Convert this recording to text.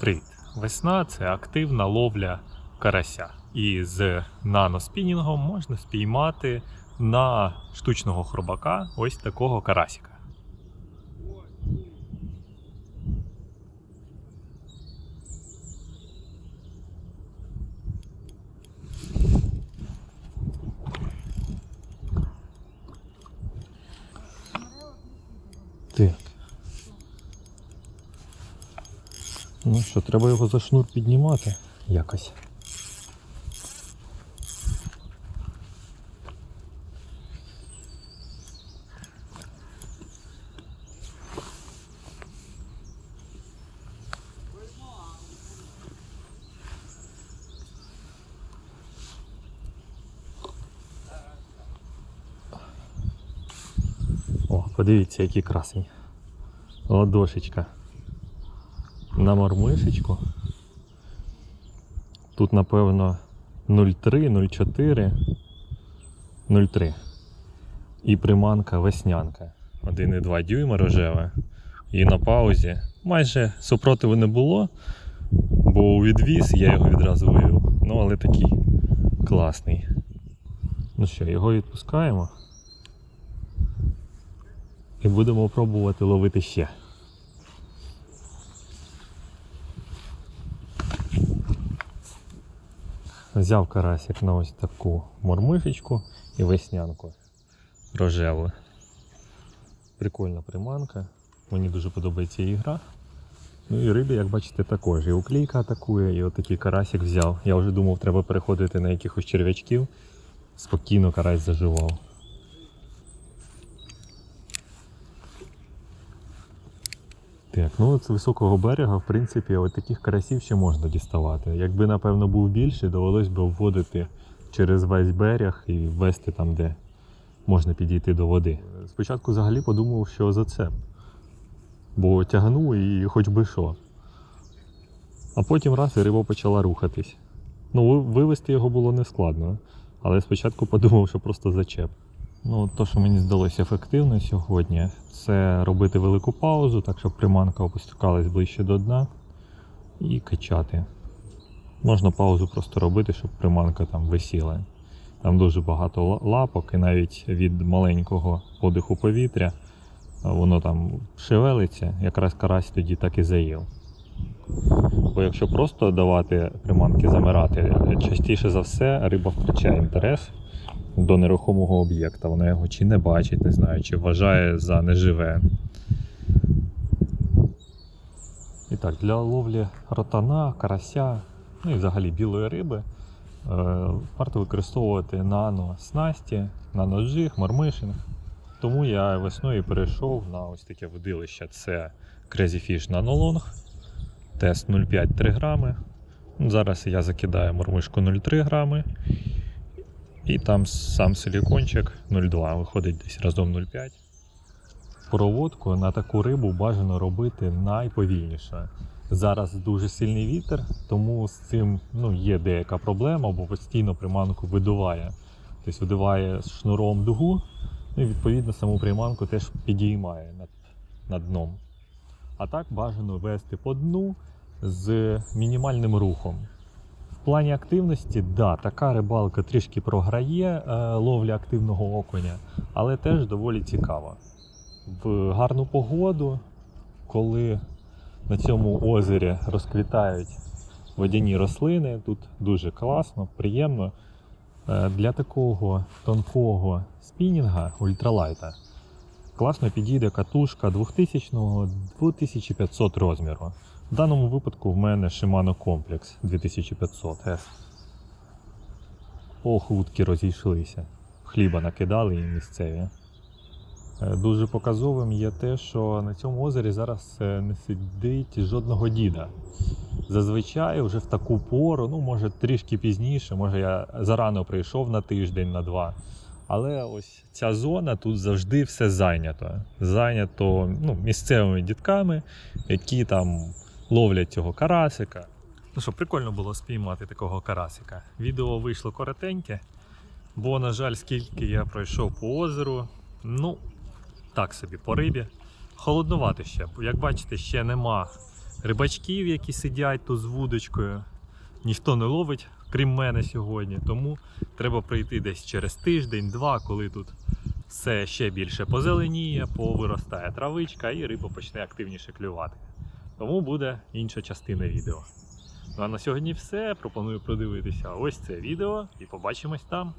Привіт! Весна це активна ловля карася. І з наноспінінгом можна спіймати на штучного хробака ось такого карасика. Так. Ну що, треба його за шнур піднімати якось. О, подивіться, які красені. Ладошечка на мормишечку. Тут, напевно, 0,3, 0,4, 0,3. І приманка веснянка. 1,2 дюйма рожева. І на паузі. Майже супротиву не було, бо відвіз я його відразу вивів. Ну, але такий класний. Ну що, його відпускаємо. І будемо пробувати ловити ще. Взяв карасик на ось таку мормишечку і веснянку рожеву. Прикольна приманка. Мені дуже подобається її гра. Ну і риби, як бачите, також. І уклейка атакує, і отакий карасик взяв. Я вже думав, треба переходити на якихось черв'ячків. Спокійно карась заживав. Так, ну з високого берега, в принципі, от таких карасів ще можна діставати. Якби, напевно, був більший, довелось би вводити через весь берег і вести там, де можна підійти до води. Спочатку взагалі подумав, що зацеп. Бо тягнув і хоч би що. А потім раз і риба почала рухатись. Ну, вивести його було не складно. Але спочатку подумав, що просто зачеп. Ну, то, що мені здалося ефективно сьогодні, це робити велику паузу, так щоб приманка опускалась ближче до дна і качати. Можна паузу просто робити, щоб приманка там висіла. Там дуже багато лапок, і навіть від маленького подиху повітря воно там шевелиться, якраз карась тоді так і заїв. Бо якщо просто давати приманки замирати, частіше за все риба втрачає інтерес до нерухомого об'єкта. Вона його чи не бачить, не знаю, чи вважає за неживе. І так, для ловлі ротана, карася, ну і взагалі білої риби е, варто використовувати нано снасті, нано-джиг, мормишинг. Тому я весною перейшов на ось таке водилище. Це Crazy Fish Nano Long, тест 0,5 3 грами. Ну, Зараз я закидаю мормишку 0,3 грами. І там сам силікончик 0,2, виходить десь разом 0,5. Проводку на таку рибу бажано робити найповільніше. Зараз дуже сильний вітер, тому з цим ну, є деяка проблема, бо постійно приманку видуває. Тобто видуває шнуром дугу, ну і відповідно саму приманку теж підіймає над, над дном. А так бажано вести по дну з мінімальним рухом. В плані активності, да, така рибалка трішки програє е, ловля активного окуня, але теж доволі цікава. В гарну погоду, коли на цьому озері розквітають водяні рослини, тут дуже класно, приємно. Е, Для такого тонкого спінінга ультралайта класно підійде катушка 2000-2500 розміру. В даному випадку в мене Shimano Complex 2500 S. Ох, вудки розійшлися. Хліба накидали і місцеві. Е, Дуже показовим є те, що на цьому озері зараз е, не сидить жодного діда. Зазвичай вже в таку пору, ну може трішки пізніше, може я зарано прийшов на тиждень, на два. Але ось ця зона тут завжди все зайнято. Зайнято ну, місцевими дітками, які там ловлять цього карасика. Ну що, прикольно було спіймати такого карасика. Відео вийшло коротеньке, бо, на жаль, скільки я пройшов по озеру, ну, так собі, по рибі. Холоднувати ще. Як бачите, ще нема рибачків, які сидять тут з вудочкою. Ніхто не ловить, крім мене сьогодні. Тому треба прийти десь через тиждень-два, коли тут все ще більше позеленіє, повиростає травичка і риба почне активніше клювати. Тому буде інша частина відео. Ну а на сьогодні все. Пропоную продивитися ось це відео і побачимось там.